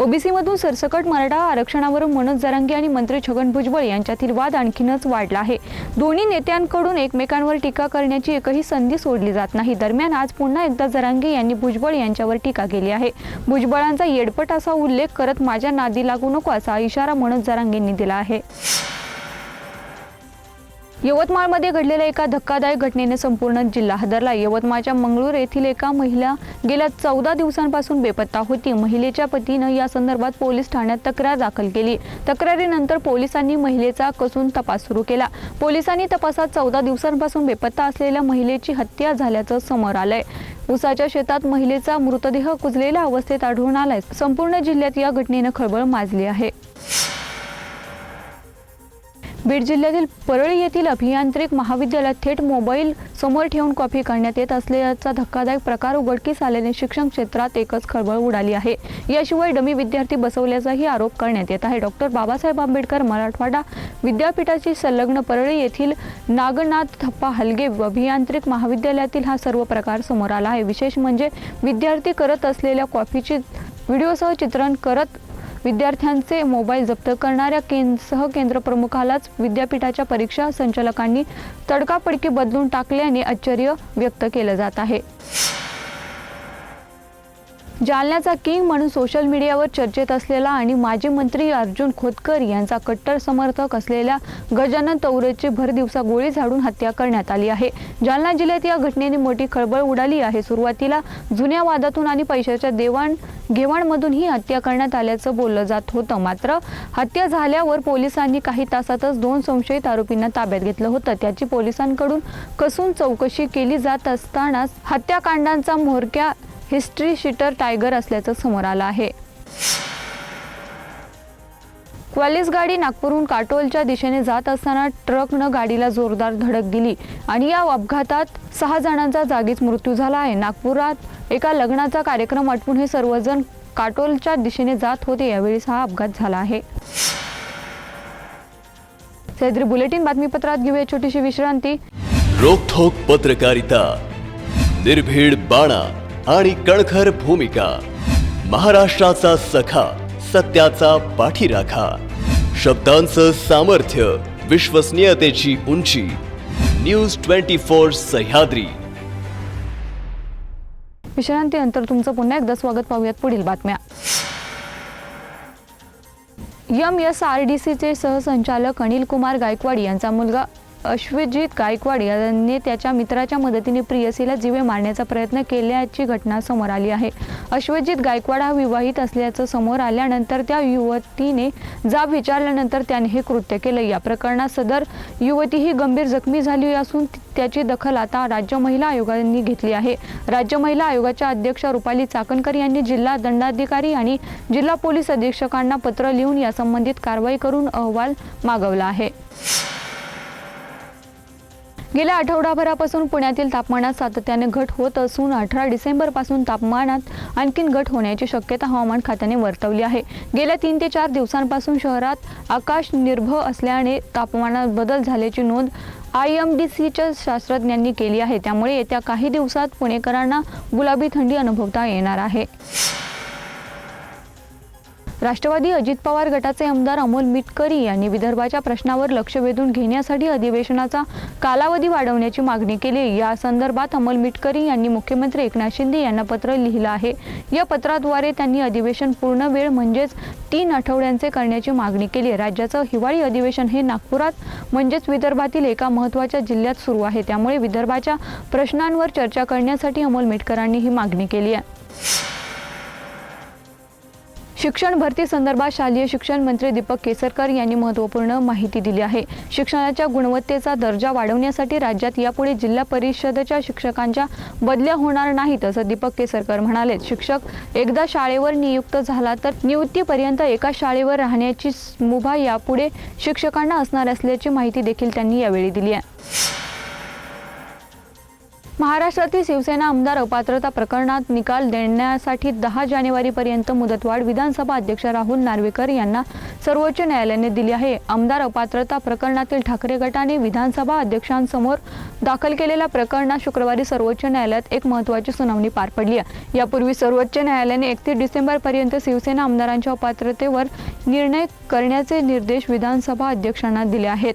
ओबीसीमधून सरसकट मराठा आरक्षणावरून मनोज जरांगे आणि मंत्री छगन भुजबळ यांच्यातील वाद आणखीनच वाढला आहे. दोन्ही नेत्यांकडून एकमेकांवर टीका करण्याची एकही संधी सोडली जात नाही. दरम्यान आज पुन्हा एकदा जरांगे यांनी भुजबळ यांच्यावर टीका केली आहे. भुजबळांचा येडपट असा उल्लेख करत माझ्या नादी लागू नको असा इशारा मनोज जरांगेंनी दिला आहे. यवतमाळमध्ये घडलेल्या एका धक्कादायक घटनेने संपूर्ण जिल्हा हादरला. यवतमाळच्या मंगळूर येथील एका महिला गेल्या चौदा दिवसांपासून बेपत्ता होती. महिलेच्या पतीनं या संदर्भात पोलीस ठाण्यात तक्रार दाखल केली. तक्रारीनंतर पोलिसांनी महिलेचा कसून तपास सुरू केला. पोलिसांनी तपासात चौदा दिवसांपासून बेपत्ता असलेल्या महिलेची हत्या झाल्याचं समोर आलंय. उसाच्या शेतात महिलेचा मृतदेह कुजलेल्या अवस्थेत आढळून आलाय. संपूर्ण जिल्ह्यात या घटनेनं खळबळ माजली आहे. बीड जिल्ह्यातील परळी येथील अभियांत्रिक महाविद्यालयात थेट मोबाईल समोर ठेवून कॉपी करण्यात येत असल्याचा धक्कादायक प्रकार उघडकीस आल्याने शिक्षण क्षेत्रात एकच खळबळ उडाली आहे. याशिवाय डमी विद्यार्थी बसवल्याचाही आरोप करण्यात येत आहे. डॉक्टर बाबासाहेब आंबेडकर मराठवाडा विद्यापीठाची संलग्न परळी येथील नागनाथ थप्पा हलगे अभियांत्रिक महाविद्यालयातील हा सर्व प्रकार समोर आला आहे. विशेष म्हणजे विद्यार्थी करत असलेल्या कॉफीची व्हिडिओसह चित्रण करत विद्यार्थ्यांचे मोबाईल जप्त करणाऱ्या केंद्र सहकेंद्र प्रमुखालाच विद्यापीठाच्या परीक्षा संचालकांनी तडकाफडकी बदलून टाकल्याने आश्चर्य व्यक्त केलं जात आहे. जालन्याचा किंग म्हणून सोशल मीडियावर चर्चेत असलेला आणि माजी मंत्री अर्जुन खोतकर यांचा कट्टर समर्थक असलेल्या गजानन तवरेची भरदिवसा गोळी झाडून हत्या करण्यात आली आहे. जालना जिल्ह्यात या घटनेने मोठी खळबळ उडाली आहे. सुरुवातीला जुन्या वादातून आणि पैशाच्या देवाण घेवाणमधून ही हत्या करण्यात आल्याचं बोललं जात होतं. मात्र हत्या झाल्यावर पोलिसांनी काही तासातच दोन संशयित आरोपींना ताब्यात घेतलं होतं. त्याची पोलिसांकडून कसून चौकशी केली जात असतानाच हत्याकांडांचा म्होरक्या हिस्ट्री शीटर टायगर असल्याचं समोर आलं आहे. क्वालिस गाडी नागपूरहून काटोलच्या दिशेने जात असताना ट्रकनं गाडीला जोरदार धडक दिली आणि या अपघातात सहा जणांचा जागीच मृत्यू झाला आहे. नागपुरात एका लग्नाचा कार्यक्रम आटपून हे सर्वजण काटोलच्या दिशेने जात होते यावेळी हा अपघात झाला आहे. सैद्री बुलेटिन बातमीपत्रात घेऊया छोटीशी विश्रांती. रोखोक पत्रकारिता. निर्भीड बाणा. आणि कणखर भूमिका. महाराष्ट्राचा सखा सत्याचा पाठीराखा. शब्दांचं सामर्थ्य विश्वसनीयतेची उंची. News twenty four Sahyadri. विश्रांतीनंतर तुमचं पुन्हा एकदा स्वागत पाहूयात पुढील बातम्या. एम एस आर डी सीचे सहसंचालक अनिल कुमार गायकवाड यांचा मुलगा अश्वजित गायकवाड यांनी त्याच्या मित्राच्या मदतीने प्रियसीला जीवे मारण्याचा प्रयत्न केल्याची घटना समोर आली आहे. अश्वजित गायकवाड हा विवाहित असल्याचं समोर आल्यानंतर त्या युवतीने जाब विचारल्यानंतर त्याने हे कृत्य केलं. या प्रकरणात सदर युवती ही गंभीर जखमी झाली असून त्याची दखल आता राज्य महिला आयोगाने घेतली आहे. राज्य महिला आयोगाच्या अध्यक्षा रुपाली चाकणकर यांनी जिल्हा दंडाधिकारी आणि जिल्हा पोलीस अधीक्षकांना पत्र लिहून या संबंधित कारवाई करून अहवाल मागवला आहे. गेल्या आठवडाभरापासून पुण्यातील तापमानात सातत्याने घट होत असून अठरा डिसेंबरपासून तापमानात आणखीन घट होण्याची शक्यता हवामान खात्याने वर्तवली आहे. गेल्या तीन ते चार दिवसांपासून शहरात आकाश निर्भ असल्याने तापमानात बदल झाल्याची नोंद आय एम डी सीच्या शास्त्रज्ञांनी केली आहे. त्यामुळे येत्या काही दिवसात पुणेकरांना गुलाबी थंडी अनुभवता येणार आहे. राष्ट्रवादी अजित पवार गटाचे आमदार अमोल मिटकरी यांनी विदर्भाच्या प्रश्नावर लक्ष वेधून घेण्यासाठी अधिवेशनाचा कालावधी वाढवण्याची मागणी केली या संदर्भात अमोल मिटकरी यांनी मुख्यमंत्री एकनाथ शिंदे यांना पत्र लिहिलं आहे. या पत्राद्वारे त्यांनी अधिवेशन पूर्ण वेळ म्हणजेच तीन आठवड्यांचे करण्याची मागणी केली राज्याचं हिवाळी अधिवेशन हे नागपुरात म्हणजेच विदर्भातील एका महत्त्वाच्या जिल्ह्यात सुरू आहे. त्यामुळे विदर्भाच्या प्रश्नांवर चर्चा करण्यासाठी अमोल मिटकरांनी ही मागणी केली आहे. शिक्षण भरती संदर्भात शालेय शिक्षण मंत्री दीपक केसरकर यांनी महत्त्वपूर्ण माहिती दिली आहे. शिक्षणाच्या गुणवत्तेचा दर्जा वाढवण्यासाठी राज्यात यापुढे जिल्हा परिषदेच्या शिक्षकांच्या बदल्या होणार नाहीत असं दीपक केसरकर म्हणाले. शिक्षक एकदा शाळेवर नियुक्त झाला तर नियुक्तीपर्यंत एका शाळेवर राहण्याची मुभा यापुढे शिक्षकांना असणार असल्याची माहिती देखील त्यांनी यावेळी दिली आहे. महाराष्ट्रातील शिवसेना आमदार अपात्रता प्रकरणात निकाल देण्यासाठी दहा जानेवारीपर्यंत मुदतवाढ विधानसभा अध्यक्ष राहुल नार्वेकर यांना सर्वोच्च न्यायालयाने दिली आहे. आमदार अपात्रता प्रकरणातील ठाकरे गटाने विधानसभा अध्यक्षांसमोर दाखल केलेल्या प्रकरणात शुक्रवारी सर्वोच्च न्यायालयात एक महत्त्वाची सुनावणी पार पडली आहे. यापूर्वी सर्वोच्च न्यायालयाने एकतीस डिसेंबरपर्यंत शिवसेना आमदारांच्या अपात्रतेवर निर्णय करण्याचे निर्देश विधानसभा अध्यक्षांना दिले आहेत.